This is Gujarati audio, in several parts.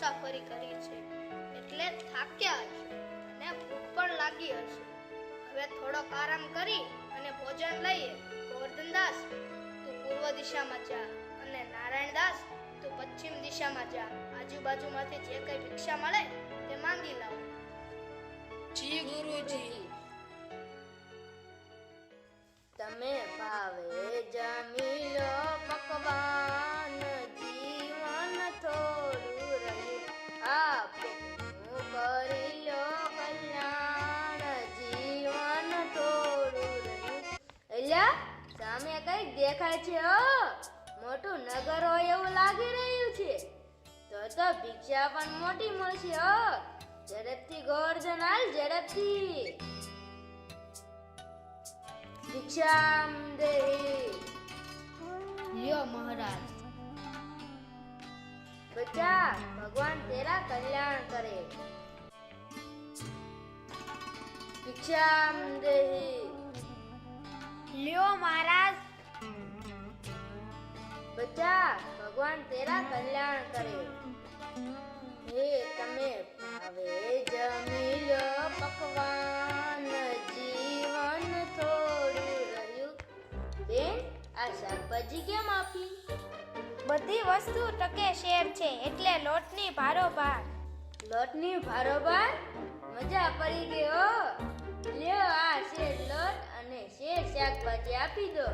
મુસાફરી કરી છે. એટલે થાક્યા હશે. અને ભૂખ પણ લાગી હશે. હવે થોડોક આરામ કરી અને ભોજન લઈએ. ગોવર્ધનદાસ તું પૂર્વ દિશામાં જા. અને નારાયણદાસ તું પશ્ચિમ દિશામાં જા. આજુબાજુમાંથી જે કંઈ ભિક્ષા મળે તે માંગી લાવ. જી ગુરુજી. તમે ભાવે દેખાય છે હો. મોટું નગર હોય એવું લાગી રહ્યું છે. તો તો ભિક્ષા પણ મોટી મળશે હો. ઝડપથી ગોવર્ધન હાલ ઝડપથી. ભિક્ષામ દેહી લ્યો મહારાજ. બચ્ચા ભગવાન તેરા કલ્યાણ કરે. ભિક્ષામ દેહી લ્યો મહારાજ. ભગવાન તેરા કલ્યાણ કરે. હે તમે ભાવે જમી લો પકવાન જીવન થોડું રહ્યું. બેન આ શાકભાજી કેમ આપી? બધી વસ્તુ ટકે શેર છે એટલે લોટની ભારોભાર. લોટની ભારોભાર? મજા પડી ગઈ હો. લ્યો આ શેર લોટ અને શેર શાકભાજી આપી દો.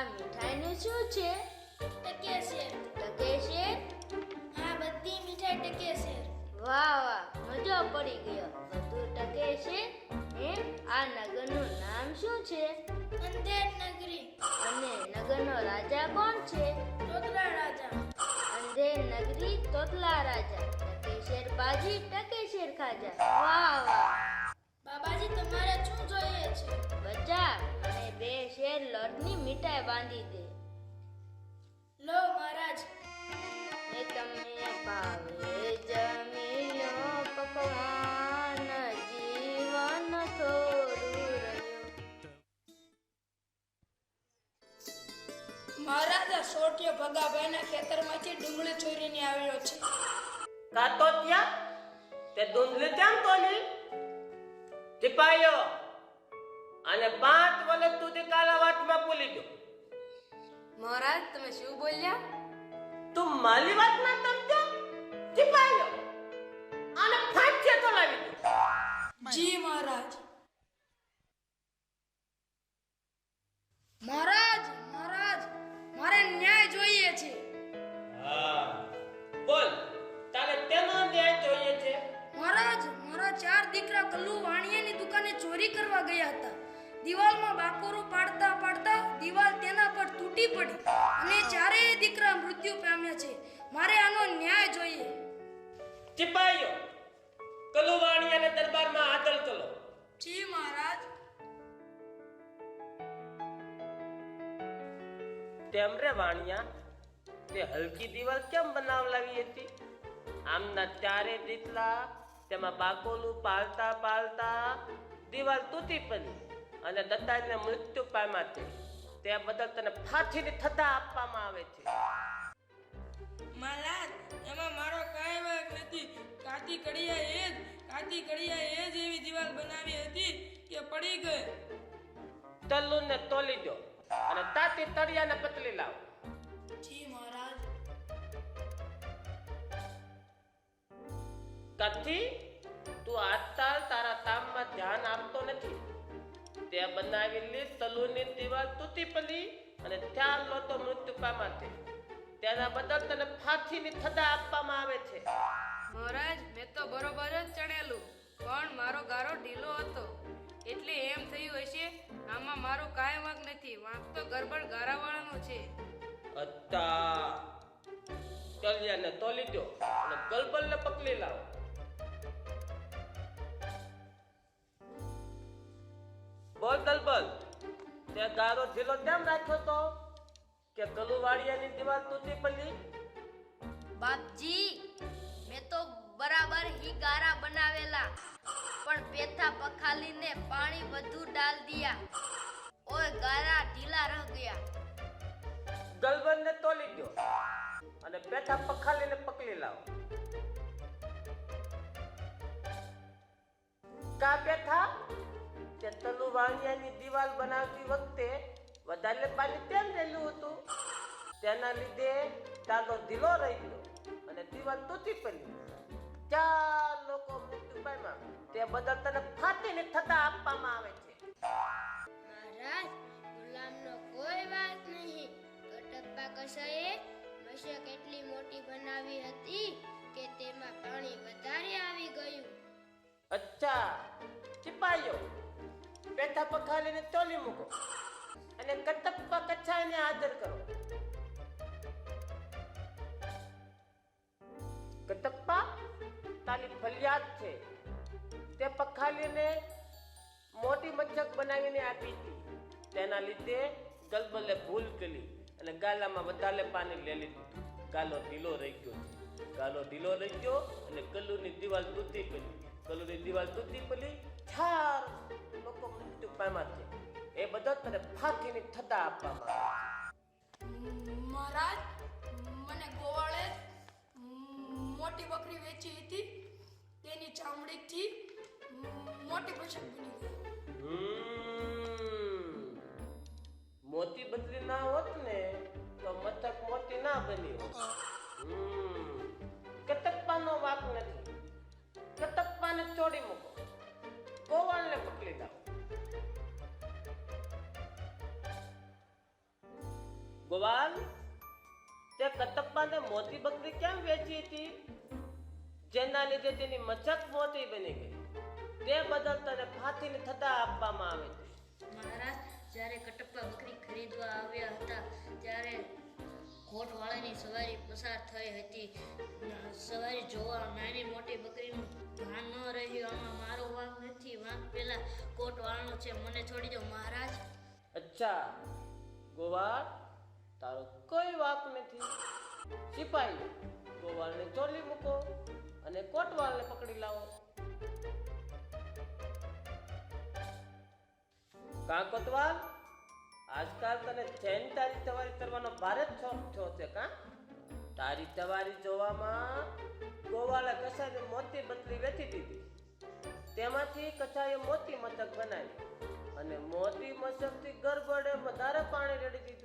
આ મીઠાઈનું શું છે? ટકે છે. ટકે છે? આ બધી મીઠાઈ ટકે છે. વાહ વાહ મજો પડી ગયો. બધું ટકે છે? હે આ નગરનું નામ શું છે? અંધેર નગરી. અને નગરનો રાજા કોણ છે? તોતલા રાજા. અંધેર નગરી તોતલા રાજા. ટકેશેર બાજી ટકેશેર ખાજા. વાહ વાહ. બાબાજી તમારે શું જોઈએ છે? બચ્ચા બે શેર લોટની મીઠાઈ બાંધી દે. લો મહારાજ. એ તમને ભાવે જમીનો પકવાન જીવન થોડું મહારાજા સોટિયો ભગાભાઈના ખેતરમાંથી ડુંગળી ચોરીને આવ્યો છે. કાતો ત્યાં? તે ધૂંધલી કેમ તોલી ટીપાયો અને પાંચ વર્ષ સુધી કાલા વાતમાં ભૂલી ગયો મહારાજ તમે શું બોલ્યા? તું માલી વાત ના સમજો છે. મારે આનો ન્યાય જોઈએ. ટીપાયો કલુવાણી અને દરબારમાં આદલ કરો. જી મહારાજ. તેમ રે વાણિયા તે હલકી દિવાલ કેમ બનાવલાવી હતી? આમના ચારે દીતલા તેમાં બાકોલું પાલતા પાલતા દિવાલ તૂટી પડી અને દત્તાજીને મૃત્યુ પામ્યા છે. તે બદલ તને ફાંસીની થતા આપવામાં આવે છે. મહારાજ એમાં મારો કાંઈ વાંક નથી. કાતી કડિયા એ જ કાતી કડિયા એ જ એવી દિવાલ બનાવી હતી કે પડી ગઈ. તલ્લુને તોલી દો અને તાતી તળિયાને પતલી લાવો. જી મહારાજ. કથી? તું આજકાલ તારા કામમાં ધ્યાન આપતો નથી. તે બનાવેલી તલુની દિવાલ તૂટી પડી અને ત્યાં લોતો મૃત્યુ પામા છે તેના બદલ તને ફાંસીની સજા આપવામાં આવે છે. મહારાજ મેં તો બરોબર જ ચડેલું પણ મારો ગારો ઢીલો હતો. એટલે એમ થયું હશે આમાં મારો કાંઈ વાંક નથી વાંક તો ગરબડ ગારાવાળાનો છે. અત્તા તલિયાને તોલી દો અને ગલબલને પકડી લાવો. બોલ ગલબલ. તે ગારો ઢીલો કેમ રાખ્યો તો? કે ગલુવાડિયાની દીવાલ તૂટી પડી? બાપજી મેં તો બરાબર હી ગારા બનાવેલા પણ પેથા પખાલીને પાણી વધુ ડાલ દિયા. ઓય ગારા ઢીલા રહ ગયા. ગલબનને તોલી દો અને પેથા પખાલીને પકડી લાવો કા પેથા? કે તલુ વાણિયાની દીવાલ બનાવતી વખતે વધારે પાણી તેમ રહેલું હતું? તેના લીધે તાલો ઢીલો રહી ગયો અને દિવાલ તૂટી પડી. ચાર લોકો મૃત્યુ પામ્યા. તે બદલ તને ફાટીને થતા આપવામાં આવે છે. મહારાજ ગુલામનો કોઈ વાત નહીં. કટપ્પા કસાએ મશક એટલી મોટી બનાવી હતી કે તેમાં પાણી વધારે આવી ગયું. અચ્છા સિપાહીઓ પેઠા પખાલીને તોલી મૂકો અને કટપ્પા કચ્છાઈને હાજર કરો. તારી ફલિયાદ છે, તે પખાલીને મોટી મચ્છક બનાવીને આપી હતી. તેના લીધે ગલબલે ભૂલ કરી અને ગાલામાં વધારે પાણી લઈ લીધું. ગાલો ઢીલો રહી ગયો. ગાલો ઢીલો રહી ગયો અને કલ્લુની દિવાલ તૂટી પડી. કલ્લુની દિવાલ તૂટી પડી, ચાર લોકો મૃત્યુ પામ્યા છે. એ બધો તને ફાંકીની થતા આપવામાં મહારાજ, મને ગોવાળે મોટી બકરી વેચી હતી, તેની ચામડીથી મોટી મશક બની ગઈ. મોતી બદલી ના હોત ને, તો મથક મોતી ના બની હોત. હમ. કટપ્પાનો વાક નથી. કટપ્પાને છોડી મૂકો. કોવાળને પકડી લાવો ગોવાલ તે કટપ્પાને મોતી બકરી કેમ વેચી હતી? જેના લીધે તેની મચક મોતી બની ગઈ. તે બદલ તને ફાંસીને થતા આપવામાં આવે છે. મહારાજ જ્યારે કટપ્પા બકરી ખરીદવા આવ્યા હતા ત્યારે કોટવાળાની સવારી પસાર થઈ હતી. સવારી જોવા નાની મોટી બકરીનું ભાન ન રહ્યું આમાં મારો વાંક નથી. વાંક પેલા કોટવાળાનો છે. મને છોડી દો મહારાજ. અચ્છા ગોવાળ તારો કોઈ વાક નથી. સિપાહી ગોવાળને ચોલી મૂકો અને કોટવાળને પકડી લાવો. કા કોતવાલ? આજકાલ તને જૈન તારી સવારી કરવાનો ભારે જ શોખ થયો છે કા? તારી સવારી જોવામાં ગોવાળે કસાઈને મોતી બદલી વેચી દીધી. તેમાંથી કચાએ મોતી મથક બનાવી અને મોતી મથકથી ગરબડે વધારે પાણી રેડી દીધું.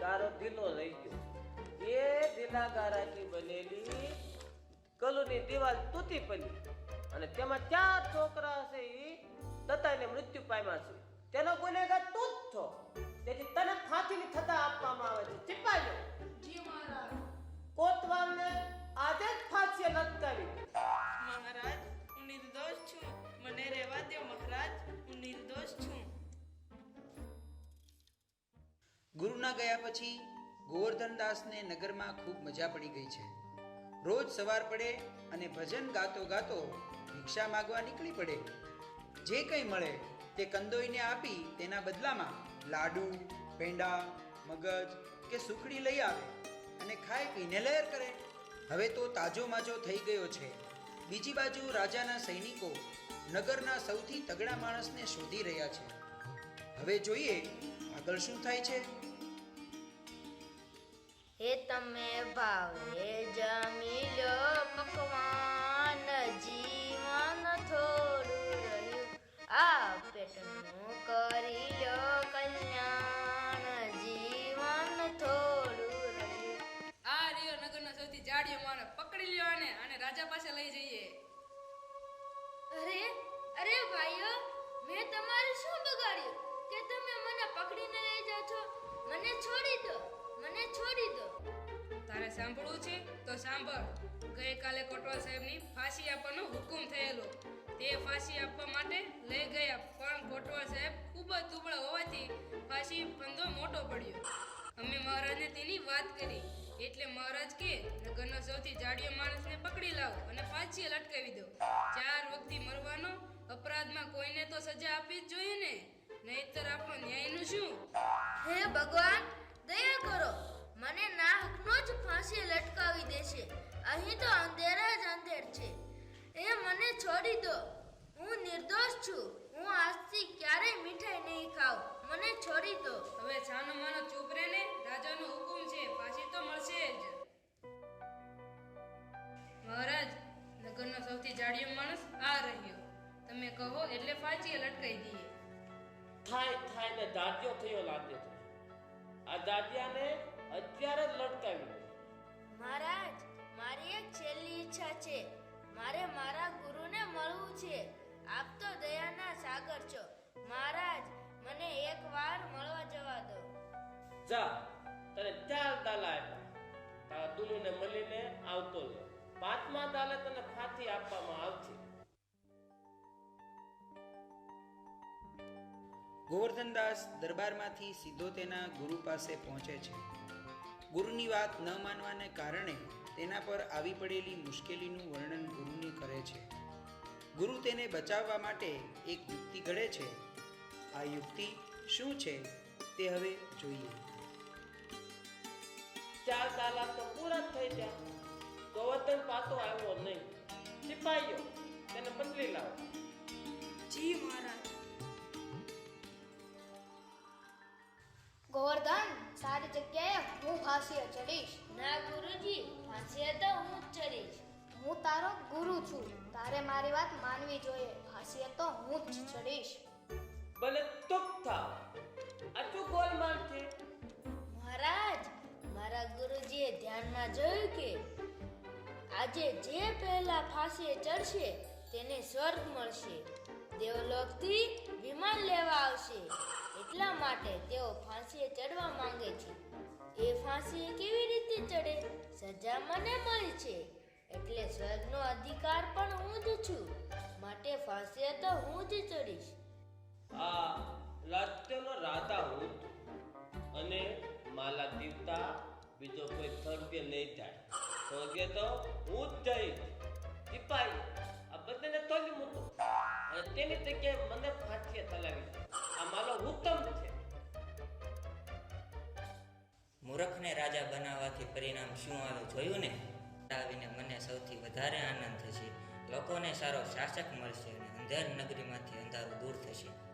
ગારો ઢીલો રહી ગયો. એ ઢીલા ગારાથી બનેલી કલુની દિવાલ તૂટી પડી. અને તેમાં ચાર છોકરા છે એ દત્તાને મૃત્યુ પામ્યા છે. તેનો ગુનેગાર તું જ છો. તેથી તને ફાંસીની થતા આપવામાં આવે છે. ચિપાઈ કોતવાલને આજે જ ફાંસીએ લટકાવી ગયા પછી ગોવર્ધનદાસને નગરમાં ખૂબ મજા પડી ગઈ છે. રોજ સવાર પડે અને ભજન ગાતો ગાતો ભિક્ષા માગવા નીકળી પડે. જે કંઈ મળે તે કંદોઈને આપી તેના બદલામાં લાડુ, પેંડા, મગજ કે સુખડી લઈ આવે અને ખાઈ પીને લહેર કરે. હવે તો તાજો માજો થઈ ગયો છે. બીજી બાજુ રાજાના સૈનિકો નગરના સૌથી તગડા માણસને શોધી રહ્યા છે. હવે જોઈએ આગળ શું થાય છે. હે તમે ભાવે જમી લો તારે છે, તો સાંભળ. ગઈકાલે કોટવાલ સાહેબની ફાંસી આપવાનો હુકમ થયેલો. તે ફાંસી આપવા માટે લઈ ગયા, પણ કોટવાલ સાહેબ ખૂબ જ દુબળા હોવાથી ફાંસી ફંદો મોટો પડ્યો. અમે મહારાજને તેની વાત કરી. એટલે મહારાજ કે, નગરનો સૌથી જાડિયો માણસને પકડી લાવો અને ફાંસીએ લટકાવી દો. ચાર વખતથી મરવાનો અપરાધમાં કોઈને તો સજા આપવી જ જોઈએ ને? નહીતર આપણો ન્યાયનું શું? હે ભગવાન ફાંસી લટકાવી દેશે અહીં તો અંધેર જ અંધેર છે. એ મને છોડી દો. હું નિર્દોષ છું. હું આજથી ક્યારેય મીઠાઈ નહીં ખાઉં. મને છોડી દો. હવે છાનો માનો ચૂપ રહે ને? રાજાનો હુકુમ છે. ફાંસી તો મળશે જ. મહારાજ નગરનો સૌથી જાડિયો માણસ આ રહ્યો. તમે કહો એટલે પાછી લટકાઈ દઈએ. થાય થાય ને દાદ્યો થયો લાગે છે. આ દાદિયાને અત્યારે જ લટકાવી દો. મહારાજ મારી એક છેલ્લી ઈચ્છા છે. મારે મારા ગુરુને મળવું છે. આપ તો દયાના સાગર છો. મહારાજ મને એક વાર મળવા જવા દો. જા તને ચાર દાલા આપ્યા. તારા દુનુને મળીને આવતો લે. પાંચમા દાલે તને ફાથી આપવામાં આવશે. ગોવર્ધનદાસ દરબારમાંથી સીધો તેના ગુરુ પાસે પહોંચે છે. ગુરુની વાત ન માનવાને કારણે તેના પર આવી પડેલી મુશ્કેલીનું વર્ણન ગુરુને કરે છે. ગુરુ તેને બચાવવા માટે એક યુક્તિ ઘડે છે. આ યુક્તિ શું છે તે હવે જોઈએ. ચાર દાલા તો પૂરા થઈ ગયા. ગોવર્ધન પાતો આવ્યો નહીં. સિપાહીઓ તેને બદલી લાવો. જી મહારાજ. ગોવર્ધન? સારી જગ્યાએ હું ફાંસીએ ચડીશ. ના ગુરુજી ફાંસીએ તો હું જ ચડીશ. હું તારો ગુરુ છું. તારે મારી વાત માનવી જોઈએ. ફાંસીએ તો હું જ ચડીશ. ભલે ચૂપ થાવ. આ શું ગોલમાલ છે મહારાજ મારા ગુરુજીએ ધ્યાનમાં જોયું કે આજે જે પહેલા ફાંસીએ ચડશે તેને સ્વર્ગ મળશે. દેવલોકથી વિમાન લેવા આવશે. એટલા માટે તેઓ ફાંસીએ ચડવા માંગે છે. એ ફાંસી કેવી રીતે ચડે? સજા મને મળી છે. એટલે સ્વર્ગનો અધિકાર પણ હું જ છું. માટે ફાંસીએ તો હું જ ચડીશ. આ રાજ્યનો રાજા હું અને માલા દીવતા બીજો કોઈ સ્વર્ગે નહીં જાય. સ્વર્ગે તો હું જ જઈશ. સિપાહી આ બધાને તોલી મૂકો. અને તેની જગ્યાએ મને ફાંસીએ ચલાવી. આ મારો હુકમ છે. મૂર્ખને રાજા બનાવવાથી પરિણામ શું આવે જોયું ને? આવીને મને સૌથી વધારે આનંદ થશે. લોકોને સારો શાસક મળશે અને અંધાર નગરીમાંથી અંધારું દૂર થશે.